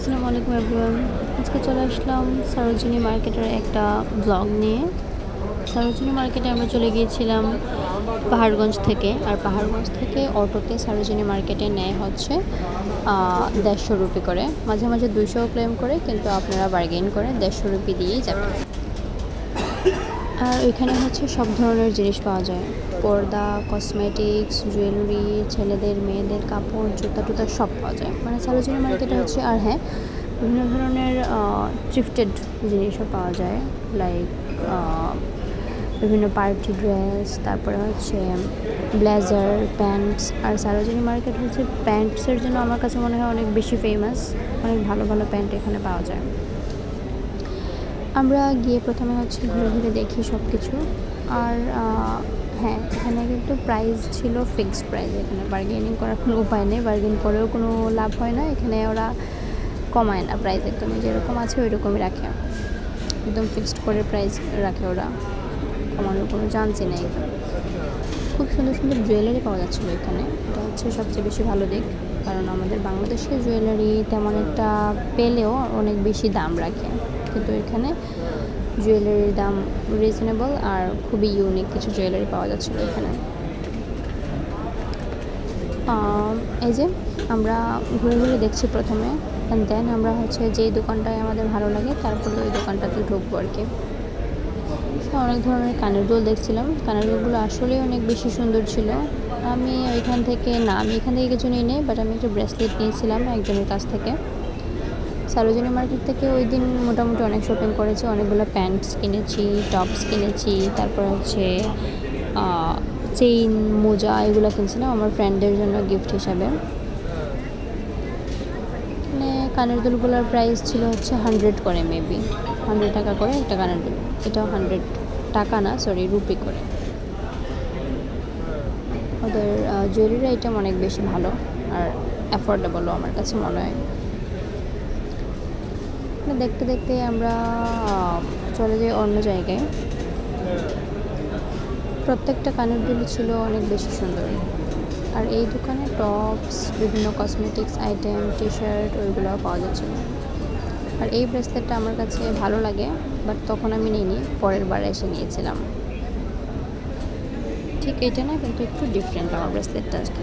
আসসালামু আলাইকুম, এভরিওয়ান। আজকে চলে আসলাম সরোজিনী মার্কেটের একটা ব্লগ নিয়ে। সরোজিনী মার্কেটে আমরা চলে গিয়েছিলাম পাহাড়গঞ্জ থেকে, আর পাহাড়গঞ্জ থেকে অটোতে সরোজিনী মার্কেটে নেয় হচ্ছে দেড়শো রুপি করে। মাঝে মাঝে দুইশো ক্লেম করে, কিন্তু আপনারা বার্গেন করে দেড়শো রুপি দিয়েই যাবেন। আর ওইখানে হচ্ছে সব ধরনের জিনিস পাওয়া যায়। পর্দা কসমেটিক্স জুয়েলারি ছেলেদের, মেয়েদের কাপড়, জুতা টুতা সব পাওয়া যায়। মানে সালোচনা মার্কেটে হচ্ছে, আর হ্যাঁ বিভিন্ন ধরনের থ্রিফটেড জিনিসও পাওয়া যায়। লাইক বিভিন্ন পার্টি ড্রেস তারপরে হচ্ছে ব্লেজার প্যান্টস আর সারোজিনী মার্কেট হচ্ছে প্যান্টসের জন্য আমার কাছে মনে হয় অনেক বেশি ফেমাস অনেক ভালো ভালো প্যান্ট এখানে পাওয়া যায়। আমরা গিয়ে প্রথমে হচ্ছে ঘুরে ঘুরে দেখি সব কিছু আর হ্যাঁ এখানে কিন্তু প্রাইস ছিল ফিক্সড প্রাইস এখানে বার্গেনিং করার কোনো উপায় নেই। বার্গেন করেও কোনো লাভ হয় না। এখানে ওরা কমায় না প্রাইস একদমই যেরকম আছে ওই রকমই রাখে। একদম ফিক্সড করে প্রাইস রাখে ওরা। কমানোর কোনো চান্সই নেই। খুব সুন্দর সুন্দর জুয়েলারি পাওয়া যাচ্ছিল এখানে। এটা হচ্ছে সবচেয়ে বেশি ভালো দিক। কারণ আমাদের বাংলাদেশে জুয়েলারি তেমন একটা পেলেও অনেক বেশি দাম রাখে। কিন্তু এখানে জুয়েলারির দাম রিজনেবল আর খুবই ইউনিক কিছু জুয়েলারি পাওয়া যাচ্ছিল এখানে। এই যে আমরা ঘুরে ঘুরে দেখছি প্রথমে দেন আমরা হচ্ছে যেই দোকানটায় আমাদের ভালো লাগে, তারপরে ওই দোকানটাতে ঢুকবো আর কি। অনেক ধরনের কানের দুল দেখছিলাম, কানের দুলগুলো আসলেই অনেক বেশি সুন্দর ছিল। আমি ওইখান থেকে, না, আমি এখান থেকে কিছু নিয়ে নেই বাট আমি একটা ব্রেসলেট নিয়েছিলাম একজনের কাছ থেকে। সারোজিনী মার্কেট থেকে ওই দিন মোটামুটি অনেক শপিং করেছি, অনেকগুলো প্যান্টস কিনেছি টপস কিনেছি, তারপর হচ্ছে চেইন মোজা এগুলো কিনছিলাম আমার ফ্রেন্ডদের জন্য গিফট হিসাবে। মানে কানের দুলগুলোর প্রাইস ছিল হচ্ছে হান্ড্রেড করে মেবি হান্ড্রেড টাকা করে একটা কানের দুল। এটাও হান্ড্রেড টাকা না সরি রুপি করে। ওদের জুয়েলারি আইটেম অনেক বেশি ভালো আর অ্যাফোর্ডেবলও আমার কাছে মনে হয়। দেখতে দেখতে আমরা চলে যাই অন্য জায়গায়। প্রত্যেকটা কানের দুল ছিল অনেক বেশি সুন্দর। আর এই দোকানে টপস, বিভিন্ন কসমেটিক্স আইটেম টি শার্ট ওইগুলোও পাওয়া যাচ্ছিল আর এই ব্রেসলেটটা আমার কাছে ভালো লাগে বাট তখন আমি নিইনি, পরের বার এসে নিয়েছিলাম। ঠিক এইটা না, কিন্তু একটু ডিফারেন্ট আমার ব্রেসলেটটা আজকে।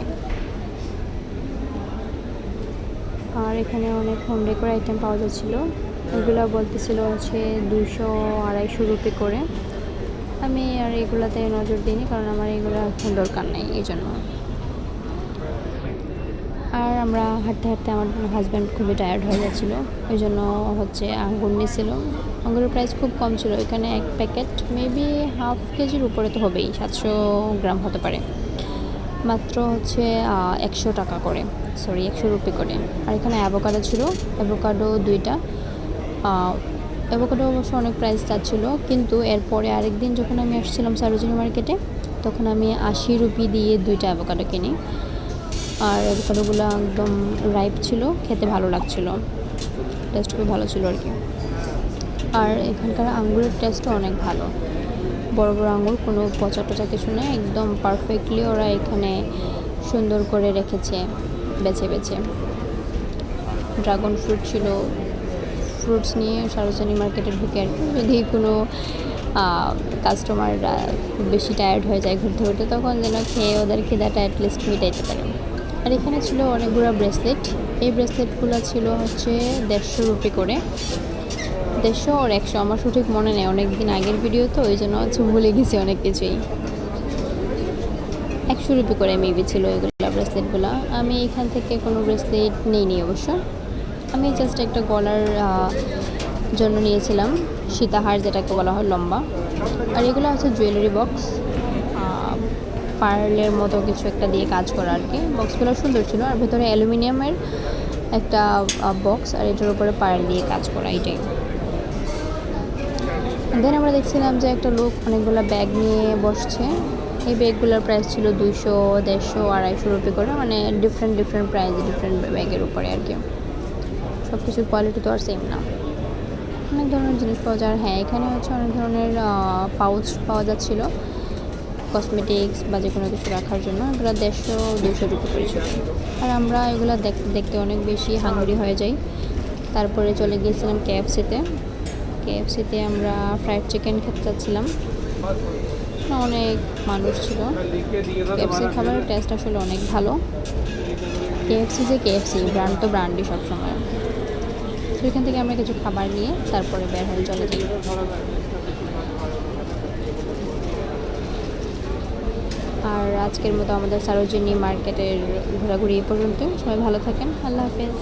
আর এখানে অনেক হোম ডেকোর আইটেম পাওয়া যাচ্ছিল। এগুলো বলতেছিল হচ্ছে দুশো আড়াইশো রুপি করে। আমি আর এগুলাতে নজর দিইনি কারণ আমার এগুলো এখন দরকার নেই এই জন্য। আর আমরা হাঁটতে হাঁটতে আমার হাজব্যান্ড খুবই টায়ার্ড হয়ে যাচ্ছিল। ওই জন্য হচ্ছে আঙ্গুর নিয়েছিল। আঙ্গুরের প্রাইস খুব কম ছিল। এখানে এক প্যাকেট মেবি হাফ কেজির উপরে তো হবেই, সাতশো গ্রাম হতে পারে। মাত্র হচ্ছে একশো টাকা করে। সরি একশো রুপি করে। আর এখানে অ্যাভোকাডো ছিল অ্যাভোকাডো দুইটা। অ্যাভোকাডো অবশ্য অনেক প্রাইস চাচ্ছিল, কিন্তু এরপরে আরেকদিন যখন আমি আসছিলাম সারোজিনী মার্কেটে, তখন আমি আশি রুপি দিয়ে দুইটা অ্যাভোকাডো কিনি। আর অ্যাভোকাডোগুলো একদম রাইপ ছিল, খেতে ভালো লাগছিল। টেস্ট খুবই ভালো ছিল আর কি। আর এখানকার আঙ্গুরের টেস্টও অনেক ভালো। বড় বড় আঙুর কোনো পচা টচা কিছু নেই, একদম পারফেক্টলি ওরা এখানে সুন্দর করে রেখেছে, বেছে বেছে। ড্রাগন ফ্রুট ছিল ফ্রুটস নিয়ে সারোজানি মার্কেটে ঢুকে আর কি। যদি কোনো কাস্টমাররা খুব বেশি টায়ার্ড হয়ে যায় ঘুরতে ঘুরতে, তখন যেন খেয়ে ওদের খিদাটা অ্যাটলিস্ট মিটাইতে পারে। আর এখানে ছিল অনেকগুলো ব্রেসলেট এই ব্রেসলেটগুলো ছিল হচ্ছে দেড়শো রুপি করে। দেড়শো আর একশো। আমার সঠিক মনে নেই অনেক দিন আগের ভিডিও তো, ওই জন্য হচ্ছে ভুলে গেছি অনেক কিছুই। একশো রুপি করে মেবি ছিল এগুলো ব্রেসলেটগুলো আমি এখান থেকে কোনো ব্রেসলেট নিইনি অবশ্য। আমি জাস্ট একটা গলার জন্য নিয়েছিলাম, সীতাহার যেটাকে বলা হয়, লম্বা। আর এগুলো হচ্ছে জুয়েলারি বক্স পার্লের মতো কিছু একটা দিয়ে কাজ করা আর কি। বক্সগুলো সুন্দর ছিল, আর ভেতরে অ্যালুমিনিয়ামের একটা বক্স আর এটার উপরে পার্ল দিয়ে কাজ করা এটাই দেন আমরা দেখছিলাম যে একটা লোক অনেকগুলো ব্যাগ নিয়ে বসছে। এই ব্যাগগুলোর প্রাইস ছিল দুইশো, দেড়শো, আড়াইশো রুপি করে। মানে ডিফারেন্ট ডিফারেন্ট প্রাইস ডিফারেন্ট ব্যাগের উপরে আর কি। সব কিছুর কোয়ালিটি তো আর সেম না। অনেক ধরনের জিনিস পাওয়া যায়। আর হ্যাঁ এখানে হচ্ছে অনেক ধরনের পাউচ পাওয়া যাচ্ছিল। কসমেটিক্স বা যে কোনো কিছু রাখার জন্য। এগুলো দেড়শো দুশো রুপি করেছিল আর আমরা এগুলো দেখতে দেখতে অনেক বেশি হাঙ্গরি হয়ে যাই। তারপরে চলে গিয়েছিলাম কেএফসিতে কেএফসিতে আমরা ফ্রাইড চিকেন খেতে চাচ্ছিলাম অনেক মানুষ ছিল। কেএফসি খাবারের টেস্ট আসলে অনেক ভালো। কেএফসি যে কেএফসি ব্র্যান্ড তো ব্র্যান্ডই সবসময়। তো এখান থেকে আমরা কিছু খাবার নিয়ে তারপরে বের হয়ে চলে যাই। আর আজকের মতো আমাদের সারোজিনী মার্কেটের ঘোরাঘুরি এ পর্যন্ত সবাই ভালো থাকেন। আল্লাহ হাফেজ।